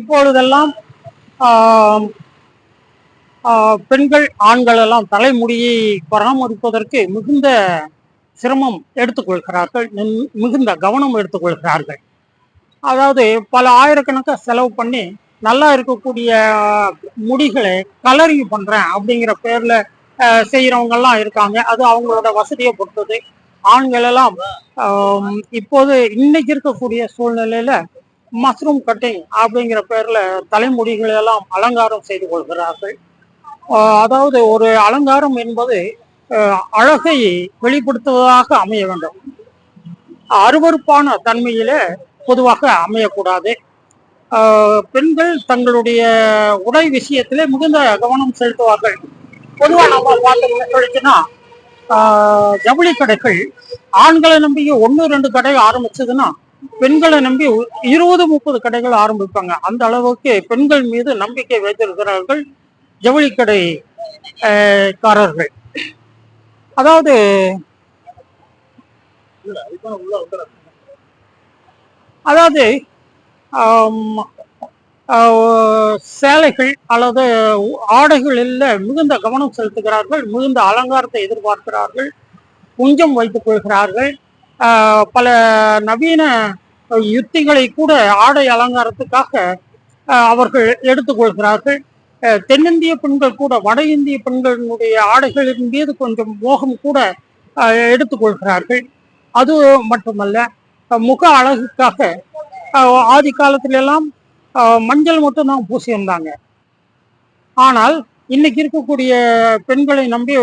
இப்பொழுதெல்லாம் பெண்கள் ஆண்கள் எல்லாம் தலைமுடியை பராமரிப்பதற்கு மிகுந்த சிரமம் எடுத்துக்கொள்கிறார்கள். மிகுந்த கவனம் எடுத்துக்கொள்கிறார்கள். அதாவது பல ஆயிரக்கணக்காக செலவு பண்ணி நல்லா இருக்கக்கூடிய முடிகளை கலரிங் பண்ணுறேன் அப்படிங்கிற பேரில் செய்கிறவங்கெல்லாம் இருக்காங்க. அது அவங்களோட வசதியை பொறுத்தது. ஆண்கள் எல்லாம் இப்போது இன்னைக்கு இருக்கக்கூடிய சூழ்நிலையில் மஷ்ரூம் கட்டிங் அப்படிங்கிற பேரில் தலைமுடிகளை எல்லாம் அலங்காரம் செய்து கொள்கிறார்கள். அதாவது ஒரு அலங்காரம் என்பது அழகை வெளிப்படுத்துவதாக அமைய வேண்டும். அருவருப்பான தன்மையிலே பொதுவாக அமையக்கூடாது. பெண்கள் தங்களுடைய உடை விஷயத்திலே மிகுந்த கவனம் செலுத்துவார்கள். பொதுவாக நம்ம பார்த்தோம்னு சொல்லிச்சுன்னா ஜவுளி கடைகள் ஆண்களை நம்பி ஒன்று ரெண்டு கடை ஆரம்பிச்சதுன்னா பெண்களை நம்பி இருபது முப்பது கடைகள் ஆரம்பிப்பாங்க. அந்த அளவுக்கு பெண்கள் மீது நம்பிக்கை வைத்திருக்கிறார்கள் ஜவுளி கடை ஆஹ் காரர்கள். அதாவது அதாவது ஆஹ், சேலைகள் அல்லது ஆடைகளில் மிகுந்த கவனம் செலுத்துகிறார்கள் மிகுந்த அலங்காரத்தை எதிர்பார்க்கிறார்கள் குஞ்சம் வைத்துக் கொள்கிறார்கள். பல நவீன யுத்திகளை கூட ஆடை அலங்காரத்துக்காக அவர்கள் எடுத்துக்கொள்கிறார்கள். தென்னிந்திய பெண்கள் கூட வட இந்திய பெண்களினுடைய ஆடைகளின் மீது கொஞ்சம் மோகம் கூட எடுத்துக்கொள்கிறார்கள். அது மட்டுமல்ல முக அழகுக்காக ஆதி காலத்திலெல்லாம் மஞ்சள் மட்டும் தான் பூசியிருந்தாங்க. ஆனால் இன்னைக்கு இருக்கக்கூடிய பெண்களை நம்பி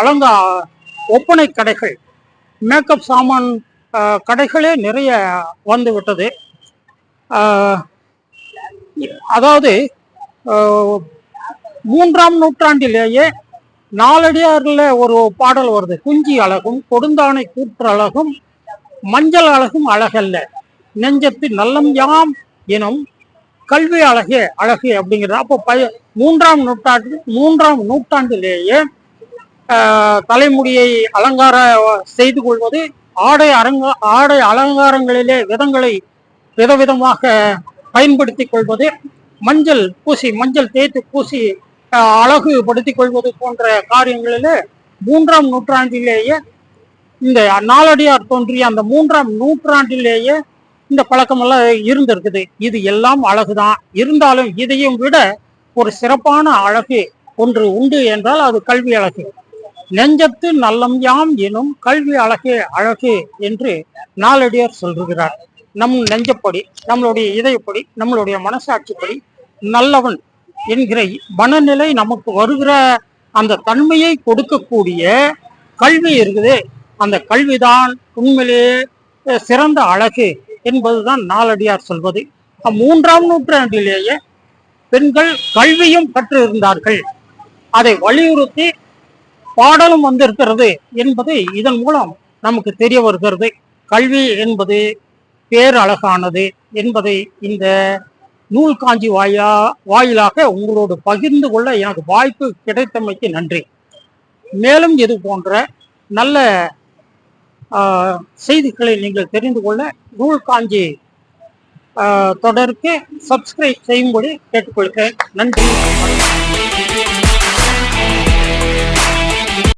அலங்கா ஒப்பனை கடைகள் மேக்கப் சாமான் கடைகளே நிறைய வந்து விட்டது அதாவது மூன்றாம் நூற்றாண்டிலேயே நாலடியாரில் ஒரு பாடல் வருது. குஞ்சி அழகும் கொடுந்தானை கூற்றழகும் மஞ்சள் அழகும் அழகல்ல. நெஞ்சத்து நல்லம் யாம் எனும் கல்வி அழகே அழகு அப்படிங்கிறது அப்போ பய மூன்றாம் நூற்றாண்டு மூன்றாம் நூற்றாண்டிலேயே தலைமுடியை அலங்கார செய்து கொள்வது ஆடை அரங்க ஆடை அலங்காரங்களிலே விதங்களை விதவிதமாக பயன்படுத்திக் கொள்வது மஞ்சள் பூசி மஞ்சள் தேய்த்து பூசி ஆஹ், அழகுபடுத்திக் கொள்வது போன்ற காரியங்களிலே மூன்றாம் நூற்றாண்டிலேயே இந்த நாலடியார் தோன்றிய அந்த மூன்றாம் நூற்றாண்டிலேயே இந்த பழக்கமெல்லாம் இருந்திருக்குது. இது எல்லாம் அழகுதான். இருந்தாலும் இதையும் விட ஒரு சிறப்பான அழகு ஒன்று உண்டு என்றால் அது கல்வி அழகு. நெஞ்சத்து நல்லம் யாம் எனும் கல்வி அழகே அழகு என்று நாலடியார் சொல்கிறார் நம் நெஞ்சப்படி நம்மளுடைய இதயப்படி நம்மளுடைய மனசாட்சிப்படி நல்லவன் என்கிற மனநிலை நமக்கு வருகிற அந்த தன்மையை கொடுக்கக்கூடிய கல்வி இருக்குது. அந்த கல்விதான் உண்மையிலேயே சிறந்த அழகு என்பதுதான் நாலடியார் சொல்வது. மூன்றாம் நூற்றாண்டிலேயே பெண்கள் கல்வியும் கற்று இருந்தார்கள் அதை வலியுறுத்தி பாடலும் வந்திருக்கிறது என்பது இதன் மூலம் நமக்கு தெரிய வருகிறது. கல்வி என்பது பேரழகானது என்பதை இந்த நூல் காஞ்சி வாயா வாயிலாக உங்களோடு பகிர்ந்து கொள்ள எனக்கு வாய்ப்பு கிடைத்தமைக்கு நன்றி. மேலும் இது போன்ற நல்ல செய்திகளை நீங்கள் தெரிந்து கொள்ள நூல் காஞ்சி தொடருக்கு சப்ஸ்கிரைப் செய்யும்படி கேட்டுக்கொள்கிறேன். நன்றி.